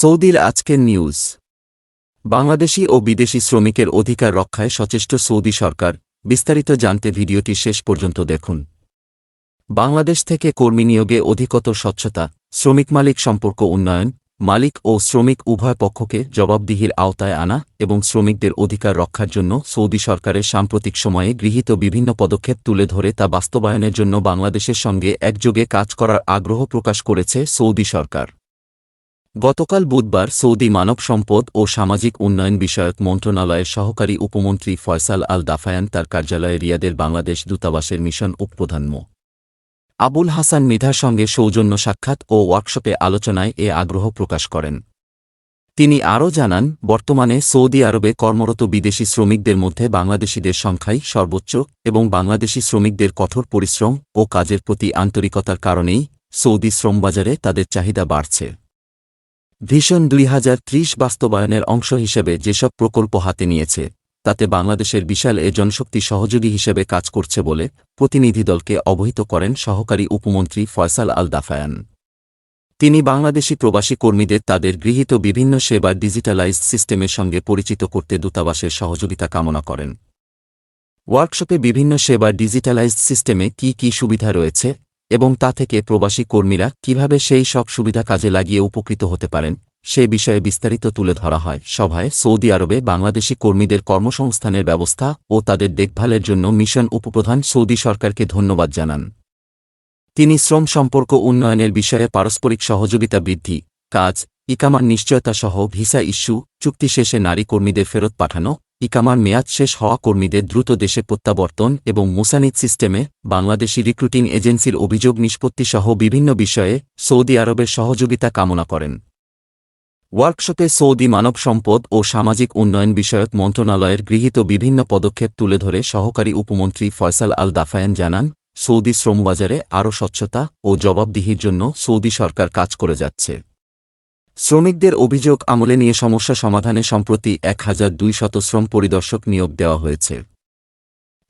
সৌদির আজকের নিউজ। বাংলাদেশি ও বিদেশি শ্রমিকের অধিকার রক্ষায় সচেষ্ট সৌদি সরকার। বিস্তারিত জানতে ভিডিওটি শেষ পর্যন্ত দেখুন। বাংলাদেশ থেকে কর্মী নিয়োগে অধিকতর স্বচ্ছতা, শ্রমিক মালিক সম্পর্ক উন্নয়ন, মালিক ও শ্রমিক উভয় পক্ষকে জবাবদিহির আওতায় আনা এবং শ্রমিকদের অধিকার রক্ষার জন্য সৌদি সরকারের সাম্প্রতিক সময়ে গৃহীত বিভিন্ন পদক্ষেপ তুলে ধরে তা বাস্তবায়নের জন্য বাংলাদেশের সঙ্গে একযোগে কাজ করার আগ্রহ প্রকাশ করেছে সৌদি সরকার। গতকাল বুধবার সৌদি মানব সম্পদ ও সামাজিক উন্নয়ন বিষয়ক মন্ত্রণালয়ের সহকারী উপমন্ত্রী ফয়সাল আল দাফায়ান তার কার্যালয়ে রিয়াদের বাংলাদেশ দূতাবাসের মিশন উপপ্রধান মো। আবুল হাসান মিধার সঙ্গে সৌজন্য সাক্ষাৎ ও ওয়ার্কশপে আলোচনায় এ আগ্রহ প্রকাশ করেন। তিনি আরও জানান, বর্তমানে সৌদি আরবে কর্মরত বিদেশি শ্রমিকদের মধ্যে বাংলাদেশিদের সংখ্যাই সর্বোচ্চ এবং বাংলাদেশি শ্রমিকদের কঠোর পরিশ্রম ও কাজের প্রতি আন্তরিকতার কারণেই সৌদি শ্রমবাজারে তাদের চাহিদা বাড়ছে। ভিশন দুই হাজার ত্রিশ বাস্তবায়নের অংশ হিসেবে যেসব প্রকল্প হাতে নিয়েছে, তাতে বাংলাদেশের বিশাল এ জনশক্তি সহযোগী হিসেবে কাজ করছে বলে প্রতিনিধিদলকে অবহিত করেন সহকারী উপমন্ত্রী ফয়সাল আল দাফায়ান। তিনি বাংলাদেশি প্রবাসী কর্মীদের তাদের গৃহীত বিভিন্ন সেবা ডিজিটালাইজড সিস্টেমের সঙ্গে পরিচিত করতে দূতাবাসের সহযোগিতা কামনা করেন। ওয়ার্কশপে বিভিন্ন সেবা ডিজিটালাইজড সিস্টেমে কি কি সুবিধা রয়েছে এবং তা থেকে প্রবাসী কর্মীরা কীভাবে সেই সব সুবিধা কাজে লাগিয়ে উপকৃত হতে পারেন, সে বিষয়ে বিস্তারিত তুলে ধরা হয়। সভায় সৌদি আরবে বাংলাদেশি কর্মীদের কর্মসংস্থানের ব্যবস্থা ও তাদের দেখভালের জন্য মিশন উপপ্রধান সৌদি সরকারকে ধন্যবাদ জানান। তিনি শ্রম সম্পর্ক উন্নয়নের বিষয়ে পারস্পরিক সহযোগিতা বৃদ্ধি, কাজ, ইকামার নিশ্চয়তা সহ ভিসা ইস্যু, চুক্তি শেষে নারী কর্মীদের ফেরত পাঠানো ইকামার মেয়াদ শেষ হওয়া কর্মীদের দ্রুত দেশে প্রত্যাবর্তন এবং মুসানিদ সিস্টেমে বাংলাদেশি রিক্রুটিং এজেন্সির অভিযোগ নিষ্পত্তি সহ বিভিন্ন বিষয়ে সৌদি আরবের সহযোগিতা কামনা করেন। ওয়ার্কশপে সৌদি মানব সম্পদ ও সামাজিক উন্নয়ন বিষয়ক মন্ত্রণালয়ের গৃহীত বিভিন্ন পদক্ষেপ তুলে ধরে সহকারী উপমন্ত্রী ফয়সাল আল দাফায়ান জানান, সৌদি শ্রমবাজারে আরও স্বচ্ছতা ও জবাবদিহির জন্য সৌদি সরকার কাজ করে যাচ্ছে। শ্রমিকদের অভিযোগ আমলে নিয়ে সমস্যা সমাধানে সম্প্রতি এক হাজার দুই শত শ্রম পরিদর্শক নিয়োগ দেওয়া হয়েছে।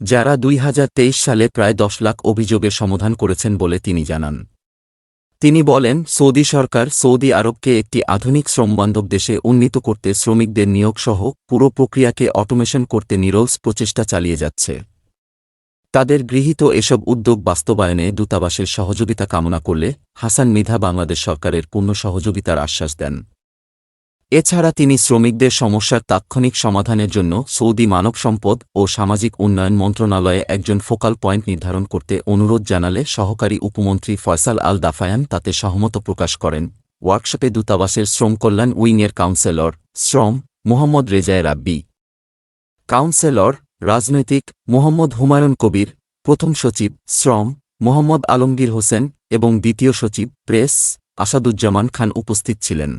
যারা দুই হাজার তেইশ সালে প্রায় দশ লাখ অভিযোগের সমাধান করেছেন বলে তিনি জানান। তিনি বলেন, সৌদি সরকার সৌদি আরবকে একটি আধুনিক শ্রমবান্ধব দেশে উন্নীত করতে শ্রমিকদের নিয়োগসহ পুরো প্রক্রিয়াকে অটোমেশন করতে নিরলস প্রচেষ্টা চালিয়ে যাচ্ছে। তাদের গৃহীত এসব উদ্যোগ বাস্তবায়নে দূতাবাসের সহযোগিতা কামনা করলে হাসান মিধা বাংলাদেশ সরকারের পূর্ণ সহযোগিতার আশ্বাস দেন। এছাড়া তিনি শ্রমিকদের সমস্যার তাৎক্ষণিক সমাধানের জন্য সৌদি মানব সম্পদ ও সামাজিক উন্নয়ন মন্ত্রণালয়ে একজন ফোকাল পয়েন্ট নির্ধারণ করতে অনুরোধ জানালে সহকারী উপমন্ত্রী ফয়সাল আল দাফায়ান তাতে সহমত প্রকাশ করেন। ওয়ার্কশপে দূতাবাসের শ্রম কল্যাণ উইংয়ের কাউন্সেলর শ্রম মোহাম্মদ রেজায় রাব্বি। কাউন্সেলর রাজনৈতিক মোহাম্মদ হুমায়ুন কবির, প্রথম সচিব, শ্রম, মোহাম্মদ আলমগীর হোসেন এবং দ্বিতীয় সচিব, প্রেস, আসাদুজ্জামান খান উপস্থিত ছিলেন।